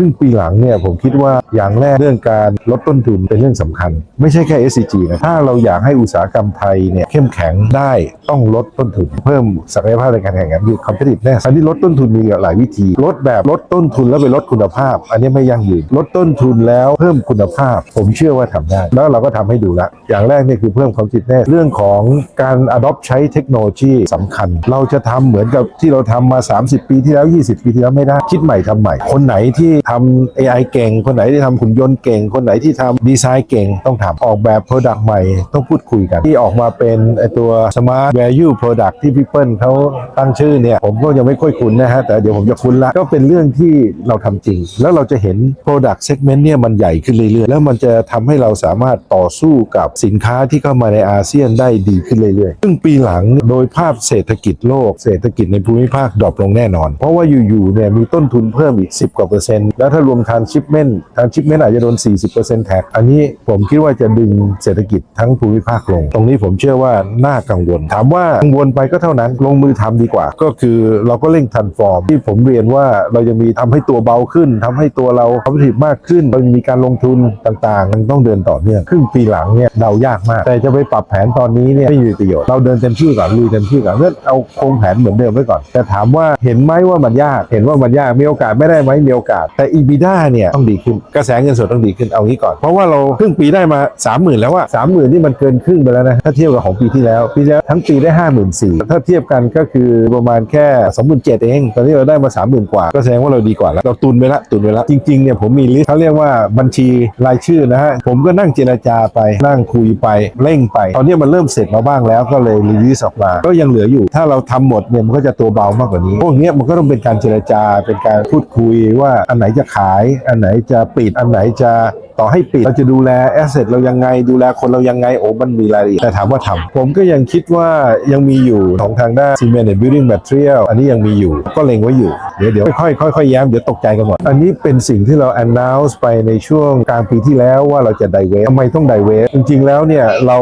รึ่งปีหลังเนี่ยผมคิดว่าอย่างแรกเรื่องการลดต้นทุนเป็นเรื่องสำคัญ ไม่ใช่แค่ SCG นะถ้าเราอยากให้อุตสาหกรรมไทยเนี่ยเข้มแข็งได้ต้องลดต้นทุน เพิ่มศักยภาพในการแข่งขันคือ competitiveness อันนี้ลดต้นทุนมีหลายวิธี ลดแบบลดต้นทุนแล้วไปลดคุณภาพ อันนี้ไม่ยั่งยืนลดต้นทุนแล้วเพิ่มคุณภาพ ผมเชื่อว่าทำได้ แล้วเราก็ทำให้ดูละอย่างแรกเนี่ยคือเพิ่ม competitiveness เรื่องของการ adopt ใช้เทคโนโลยีสำคัญ เราจะทำเหมือนกับที่เราทำมา 30 ปีที่แล้ว 20 ปีที่แล้วไม่ได้คิดใหม่ทำใหม่ คนไหนที่ทำ AI เก่ง คนไหนที่ทำหุ่นยนต์เก่ง คนไหนที่ทำดีไซน์เก่งต้องทำออกแบบ Product ใหม่ต้องพูดคุยกัน ที่ออกมาเป็นตัว Smart Value Product ที่พี่เปิ้ลเขาตั้งชื่อเนี่ย ผมก็ยังไม่ค่อยคุ้นนะฮะ แต่เดี๋ยวผมจะคุ้นละ ก็เป็นเรื่องที่เราทำจริง แล้วเราจะเห็น Product Segment เนี่ยมันใหญ่ขึ้นเรื่อยๆ แล้วมันจะทำให้เราสามารถต่อสู้กับสินค้าที่เข้ามาในอาเซียนได้ดีขึ้นเรื่อยๆ ซึ่งปีหลังโดยภาพเศรษฐกิจโลก เศรษฐกิจในภูมิภาคดรอปลงแน่นอน เพราะว่าอยู่ๆเนี่ยมีต้นทุนเพิ่มอีก 10กว่าเปอร์เซ็นต์แล้วถ้ารวมทานชิปเมนต์ทานชิปเมนต์อาจจะโดน 40%แท็ก อันนี้ผมคิดว่าจะดึงเศรษฐกิจทั้งภูมิภาคลง ตรงนี้ผมเชื่อว่าน่ากังวล ถามว่ากังวลไปก็เท่านั้น ลงมือทำดีกว่า ก็คือเราก็เร่งทันฟอร์ม ที่ผมเรียนว่าเราจะมีทำให้ตัวเบาขึ้นทำให้ตัวเราคอมพิวมากขึ้น เรามีการลงทุนต่างๆมันต้องเดินต่อเนื่องครึ่งปีหลังเนี่ยเดายากมาก แต่จะไปปรับแผนตอนนี้เนี่ยไม่มีประโยชน์ เราเดินเต็มที่ก่อนลุยเต็มที่ก่อนเพื่อเอาโครงแผนเหมือนเดิมไว้ก่อน แต่ถามว่าเห็นไหมว่ามันยาก เห็นว่ามันยาก มีโอกาสไม่ได้ไหมมีโอกาสแต่ EBITDA เนี่ยต้องดีขึ้นกระแสเงินสดต้องดีขึ้นเอางี้ก่อน เพราะว่าเราครึ่งปีได้มา 30,000 แล้วอะ30,000นี่มันเกินครึ่งไปแล้วนะถ้าเทียบกับของปีที่แล้ว ปีที่แล้วทั้งปีได้ 54,000ถ้าเทียบกันก็คือประมาณแค่27,000เองตอนนี้เราได้มา 30,000 กว่า ก็แสดงว่าเราดีกว่าแล้วเราตุนไปละตุนไปละจริงๆเนี่ยผมมีลิสต์เขาเรียกว่าบัญชีรายชื่อนะฮะผมก็นั่งเจรจาไปนั่งคุยไปเร่งไป ตอนนี้มันเริ่มเสร็จมาบ้างแล้วก็เลยรีลิสออกมาก็ยังเหลืออยู่ ถ้าเราทำหมดเนี่ยมันก็จะตัวเบามากกว่านี้พวกนี้มันก็ต้องเป็นการเจรจาเป็นการพูดคุยว่าอันไหนจะขาย อันไหนจะปิด อันไหนจะต่อให้ปิด เราจะดูแลแอสเซทเรายังไง ดูแลคนเรายังไง โอ้ มันมีรายละเอียด แต่ถามว่าทำผมก็ยังคิดว่ายังมีอยู่ของทางด้าน Cement and Building Material อันนี้ยังมีอยู่ ก็เล็งไว้อยู่ เดี๋ยวเดี๋ยวค่อยๆค่อยแย้ม เดี๋ยวตกใจกันหมด อันนี้เป็นสิ่งที่เรา announce ไปในช่วงกลางปีที่แล้วว่าเราจะ divest ทำไมต้อง divest จริงๆ แล้วเนี่ยเรา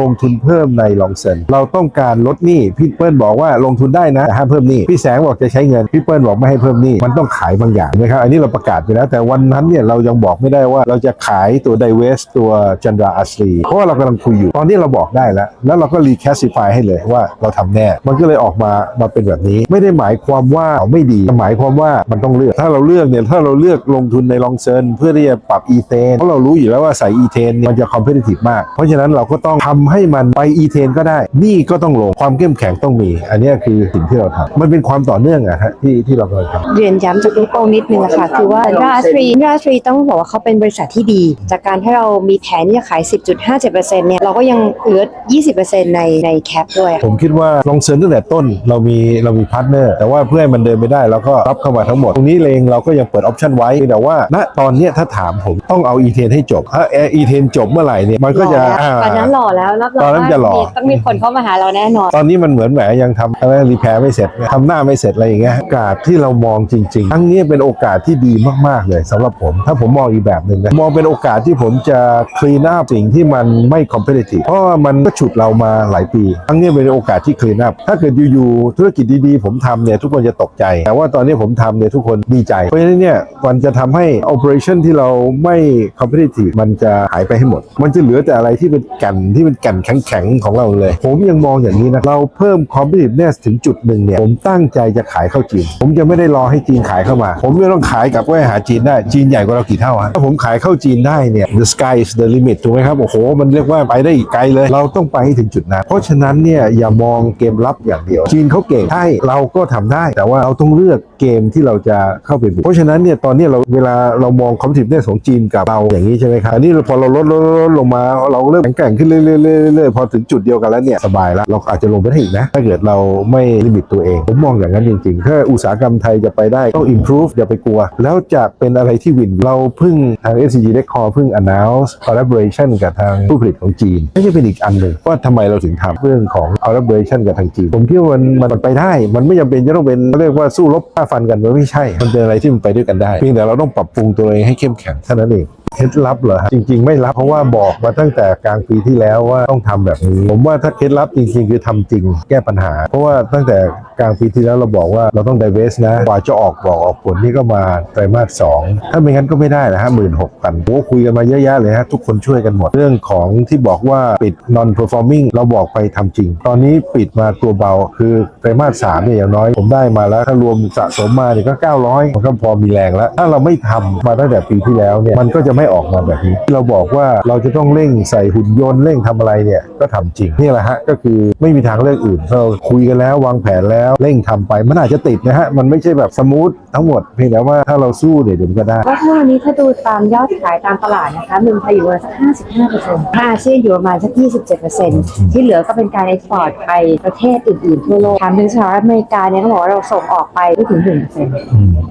ลงทุนเพิ่มใน long term เราต้องการลดหนี้พี่เปิ้ลบอกว่าลงทุนได้นะแต่ห้ามเพิ่มหนี้พี่แสงบอกจะใช้เงินพี่เปิ้ลบอกไม่ให้เพิ่มหนี้มันต้องขายบางอย่างนะครับอันนี้เราประกาศไปแล้ว แต่วันนั้นเนี่ยเรายังบอกไม่ได้ว่าเราจะขายตัว divest ตัวจันดราอัสลีเพราะว่าเรากำลังคุยอยู่ ตอนนี้เราบอกได้แล้ว แล้วเราก็ reclassify ให้เลยว่าเราทำแน่ มันก็เลยออกมามาเป็นแบบนี้ ไม่ได้หมายความว่าไม่ดี หมายความว่ามันต้องเลือก ถ้าเราเลือกเนี่ยถ้าเราเลือกลงทุนในลองเซินเพื่อที่จะปรับอีเทนเพราะเรารู้อยู่แล้วว่าใส่อีเทนเนี่ยมันจะ competitive มาก เพราะฉะนั้นเราก็ต้องทำให้มันไปอีเทนก็ได้ นี่ก็ต้องลงความเข้มแข็งต้องมี อันนี้คือสิ่งที่เราทำมันเป็นความต่อเนื่องอะฮะที่ที่เรากำลังทำเรียนย้ำจากลูกโป่งนิดนึงอะค่ะคือว่าราชรีราชรีต้องบอกว่าเขาเป็นบริษัทที่ดี จากการที่เรามีแผนที่จะขาย 10.57%เนี่ยเราก็ยังเหลือ 20%ในในแคปด้วยค่ะผมคิดว่าลองเซิร์นตั้งแต่ต้นเรามีเรามีพาร์ทเนอร์แต่ว่าเพื่อให้มันเดินไปได้เราก็รับเข้ามาทั้งหมด ตรงนี้เองเราก็ยังเปิดออปชันไว้แต่ว่า ณตอนเนี้ยถ้าถามผมต้องเอาอีเทนให้จบถ้าอีเทนจบเมื่อไหร่เนี่ยมันก็จะหล่อแล้วตอนนั้นหล่อแล้วรับรองตอนนั้นจะหล่อว่ามีต้องมีคนเข้ามาหาเราแน่นอน ตอนนี้มันเหมือนแหมยังทำอะไรรีแพร์ไม่เสร็จทำหน้าไม่เสร็จอะไรอย่างเงี้ยโอกาสที่เรามองจริงๆครั้งนี้เป็นโอกาสที่ดีมาก ๆ เลยสำหรับผม ถ้าผมมองอีกแบบหนึ่งนะมองเป็นโอกาสที่ผมจะคลีน up สิ่งที่มันไม่ competitive เพราะว่ามันก็ฉุดเรามาหลายปีครั้งนี้เป็นโอกาสที่คลีน up ถ้าเกิดอยู่ๆธุรกิจดีๆ ผมทำเนี่ยทุกคนจะตกใจ แต่ว่าตอนนี้ผมทำเนี่ยทุกคนดีใจ เพราะฉะนั้นเนี่ยมันจะทำให้ operation ที่เราไม่ competitive มันจะหายไปให้หมด มันจะเหลือแต่อะไรที่เป็นแก่นที่เป็นแก่นแข็งๆของเราเลย ผมยังมองอย่างนี้นะเราเพิ่ม competitiveness ถึงจุดหนึ่งเนี่ยผมตั้งใจจะขายเข้าจีน ผมจะไม่ได้รอให้จีนขายเข้ามา ผมจะต้องขายกับว่าหาจีนได้จีนใหญ่กว่าเรากี่เท่าฮะถ้าผมขายเข้าจีนได้เนี่ย the sky is the limit ถูกไหมครับโอ้โห มันเรียกว่าไปได้อีกไกลเลย เราต้องไปให้ถึงจุดนั้น เพราะฉะนั้นเนี่ยอย่ามองเกมลับอย่างเดียว จีนเขาเก่งใช่เราก็ทำได้ แต่ว่าเราต้องเลือกเกมที่เราจะเข้าไปบุกเพราะฉะนั้นเนี่ยตอนนี้เราเวลาเรามอง competitiveness ของจีนกับเราอย่างนี้ใช่ไหมครับอันนี้พอเราลดลดลดลงมาเราเริ่มแข็งแกร่งขึ้นเรื่อยๆเรื่อยๆเรื่อยๆพอถึงจุดเดียวกันแล้วเนี่ยสบายแล้วเราอาจจะลงไปได้อีกนะ ถ้าเกิดเราไม่ลิมิตตัวเอง ผมมองอย่างนั้นจริงๆ ถ้าอุตสาหกรรมไทยจะไปได้ต้อง improve อย่าไปกลัวแล้วจะเป็นอะไรที่วิน เราเพิ่งทาง SCG Decor เพิ่ง announce collaboration กับทางผู้ผลิตของจีนไม่ใช่เป็นอีกอันหนึ่งว่าทำไมเราถึงทำเรื่องของ collaboration กับทางจีน ผมคิดว่ามันมันไปได้ มันไม่จำเป็นจะต้องเป็นเรียกว่าสู้รบฆ่าฟันกันมันไม่ใช่ มันเป็นอะไรที่มันไปด้วยกันได้ เพียงแต่เราต้องปรับปรุงตัวเองให้เข้มแข็งเท่านั้นเอง เคล็ดลับเหรอฮะจริง ๆ ไม่ลับเพราะว่าบอกมาตั้งแต่กลางปีที่แล้วว่าต้องทำแบบนี้ ผมว่าถ้าเคล็ดลับจริง ๆ คือทำจริงแก้ปัญหา เพราะว่าตั้งแต่กลางปีที่แล้วเราบอกว่าเราต้อง divest นะกว่าจะออกบอกออกผลนี่ก็มาไตรมาสสองถ้าไม่งั้นก็ไม่ได้นะฮะหมื่นหกพันโอ้คุยกันมาเยอะแยะเลยฮะทุกคนช่วยกันหมดเรื่องของที่บอกว่าปิด non performing เราบอกไปทำจริง ตอนนี้ปิดมาตัวเบาคือไตรมาสสามเนี่ยอย่างน้อยผมได้มาแล้วถ้ารวมสะสมมาเนี่ยก็900มันก็พอมีแรงแล้ว ถ้าเราไม่ทำมาตั้งแต่ปีที่แล้วเนี่ยมันก็จะไม่ออกมาแบบนี้ เราบอกว่าเราจะต้องเร่งใส่หุ่นยนต์เร่งทำอะไรเนี่ยก็ทำจริงนี่แหละฮะก็คือไม่มีทางเลือกอื่นเราคุยกันแล้ววางแผนแล้วเร่งทำไป มันอาจจะติดนะฮะมันไม่ใช่แบบสมูททั้งหมดเพียงแต่ว่าถ้าเราสู้เนี่ยเดี๋ยวมันก็ได้ก็ถ้าวันนี้ถ้าดูตามยอดขายตามตลาดนะคะเมืองไทยอยู่ประมาณสัก55เปอร์เซ็นต์อาเซียนอยู่ประมาณสัก27เปอร์เซ็นต์ที่เหลือก็เป็นการเอ็กซ์พอร์ตไปประเทศอื่นๆทั่วโลกถามถึงสหรัฐอเมริกาเนี่ยเขาบอกว่าเราส่งออกไปไม่ถึง1เปอร์เซ็นต์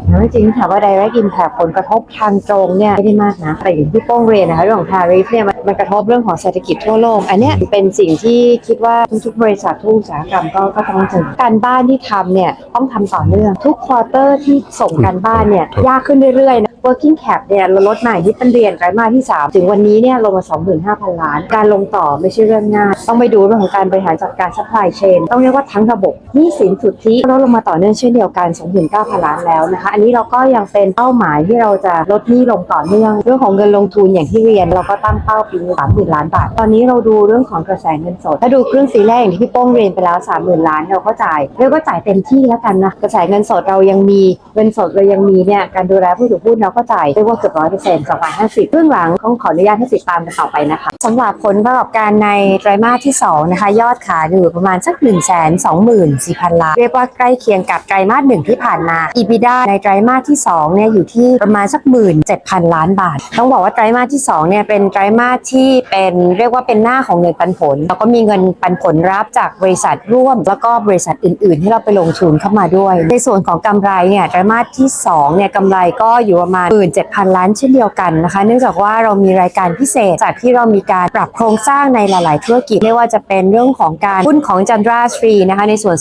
แล้วจริงๆถามว่า direct impact ผลกระทบทางตรงเนี่ยไม่ได้มากนะแต่อย่างที่โป้งเรียนนะคะเรื่องของ tariff เนี่ยมันมันกระทบเรื่องของเศรษฐกิจทั่วโลก อันนี้เป็นสิ่งที่คิดว่าทุกๆบริษัททุกอุตสาหกรรมก็ก็ต้องถึงการบ้านที่ทำเนี่ยต้องทำต่อเนื่อง ทุกควอเตอร์ที่ส่งการบ้านเนี่ยยากขึ้นเรื่อยๆนะ working cap เนี่ยเราลดมาที่เป็นเรียนไตรมาสที่ 3 ถึงวันนี้เนี่ยลงมา 25,000 ล้าน การลงต่อไม่ใช่เรื่องง่าย ต้องไปดูเรื่องของการบริหารจัดการ supply chain ต้องเรียกว่าทั้งระบบหนี้สินสุทธิลดลงมาต่อเนื่องเช่นเดียวกัน 29,000 ล้านแล้วนะคะ อันนี้เราก็ยังเป็นเป้าหมายที่เราจะลดหนี้ลงต่อเนื่องเรื่องของเงินลงทุนอย่างที่เรียน เราก็ตั้งเป้าปีนี้30,000 ล้านบาท ตอนนี้เราดูเรื่องของกระแสเงินสด ถ้าดูครึ่งปีแรกอย่างที่พี่โป้งเรียนไปแล้ว 30,000 ล้านเราก็จ่ายเรียกว่าจ่ายเต็มที่แล้วกันนะกระแสเงินสดเรายังมีเงินสดเรายังมีเนี่ยการดูแลผู้ถือหุ้นเราก็จ่ายเรียกว่าเกือบร้อยเปอร์เซ็นต์สองร้อยห้าสิบเรื่องหลังต้องขออนุญาตให้ติดตามกันต่อไปนะคะสำหรับผลประกอบการในไตรมาสที่สองนะคะ ยอดขายอยู่ประมาณสัก1นึ่งแสนสองหมื่นสี่พันล้านเรียกว่าใกล้เคียงกับไตรมาสหนึ่งที่ผ่านมา EBITDA ในไตรมาสที่สองเนี่ยอยู่ที่ประมาณสักหมื่นเจ็ดพันล้านบาท ต้องบอกว่าไตรมาสที่สองเนี่ยเป็นไตรมาสที่เป็นเรียกว่าเป็นหน้าของเงินปันผล แล้วก็มีเงินปันผลรับจากบริษัทร่วม แล้วก็บริษัทอื่น ๆ ที่เราไปลงทุนเข้ามาด้วย ในส่วนของกำไรเนี่ยไตรมาสที่2เนี่ยกำไรก็อยู่ประมาณ17,000 ล้านเช่นเดียวกันนะคะ เนื่องจากว่าเรามีรายการพิเศษจากที่เรามีการปรับโครงสร้างในหลาย ๆ ธุรกิจไม่ว่าจะเป็นเรื่องของการหุ้นของจันทราสตรีนะคะในส่วน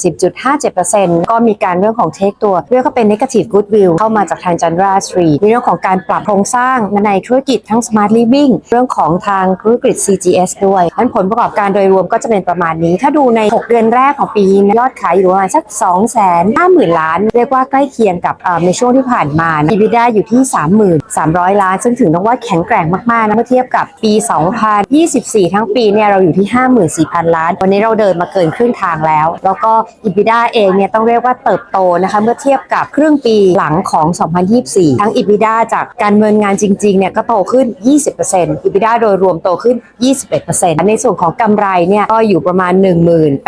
10.57%ก็มีการเรื่องของเทคตัวเรียกว่าเป็น negative goodwill เข้ามาจากทางจันทราสตรีมีเรื่องของการปรับโครงสร้างในธุรกิจทั้ง smart living เรื่องของทางธุรกิจ CGS ด้วยอันผลประกอบการโดยรวมก็จะเป็นประมาณนี้ ถ้าดูใน 6 เดือนแรกของปียอดขายอยู่ประมาณสัก2 5 0 0 0 0 ล้าน เรียกว่าใกล้เคียงกับในช่วงที่ผ่านมานะ EBITDA อยู่ที่33,000 ล้าน ซึ่งถือว่าแข็งแกร่งมากๆนะเมื่อเทียบกับปี 2024 ทั้งปีเนี่ยเราอยู่ที่ 54,000 ล้าน วันนี้เราเดินมาเกินครึ่งทางแล้ว แล้วก็ EBITDA เองเนี่ยต้องเรียกว่าเติบโตนะคะเมื่อเทียบกับครึ่งปีหลังของ 2024 ทั้ง EBITDA จากการเนินงานจริงๆเนี่ยก็โตขึ้น 20% EBITDA โดยรวมโตขึ้น 21%ในส่วนของกำไรเนี่ยก็อยู่ประมาณ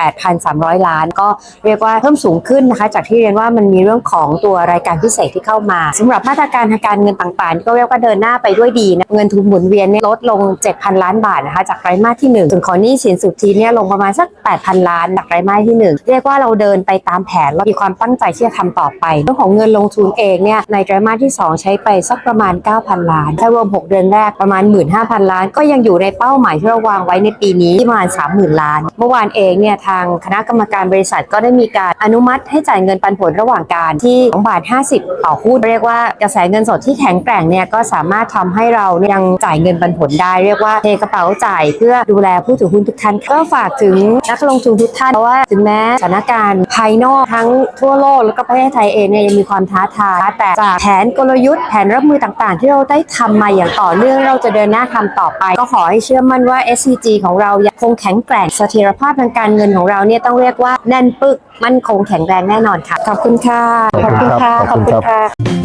18,300 ล้าน ก็เรียกว่าเพิ่มสูงขึ้นนะคะจากที่เรียนว่ามันมีเรื่องของตัวรายการพิเศษที่เข้ามาสำหรับมาตรการทางการการเงินต่างๆ ก็เรียกว่าเดินหน้าไปด้วยดีนะเงินทุนหมุนเวียนเนี่ยลดลง 7,000 ล้านบาทนะคะจากไตรมาสที่ 1 ส่วนของหนี้สินสุทธิเนี่ยลงประมาณสัก 8,000 ล้านจากไตรมาสที่ 1 เรียกว่าเราเดินไปตามแผนแล้วมีความตั้งใจที่จะทำต่อไปเรื่องของเงินลงทุนเองเนี่ยในไตรมาสที่ 2 ใช้ไปสักประมาณ 9,000 ล้านถ้ารวม 6 เดือนแรกประมาณ 15,000 ล้าน ก็ยังอยู่ในเป้าหมายที่เราวางไว้ในปีนี้ที่ประมาณ 30,000 ล้าน เมื่อวานเองเนี่ยทางคณะกรรมการบริษัทก็ได้มีการอนุมัติให้จ่ายเงินปันผลระหว่างการที่2บาท50 ต่อหุ้นเรียกว่ากระแสเงินสดที่แข็งแกร่งเนี่ยก็สามารถทำให้เรายังจ่ายเงินปันผลได้เรียกว่าเทกระเป๋าจ่ายเพื่อดูแลผู้ถือหุ้นทุกท่านก็ฝากถึงนักลงทุนทุกท่านเพราะว่าถึงแม้สถานการณ์ภายนอกทั้งทั่วโลกแล้วก็ประเทศไทยเองเนี่ยยังมีความท้าทายแต่จากแผนกลยุทธ์แผนรับมือต่างๆ ที่เราได้ทำมาอย่างต่อเนื่องเราจะเดินหน้าทำต่อไป ก็ขอให้เชื่อมั่นว่า SCG ของเรายังคงแข็งแกร่งเสถียรภาพทางการเงินของเราเนี่ยต้องเรียกว่าแน่นปึกมั่นคงแข็งแรงแน่นอนค่ะ ขอบคุณค่ะ ขอบคุณครับขอบคุณขอบคุณครัค่ะ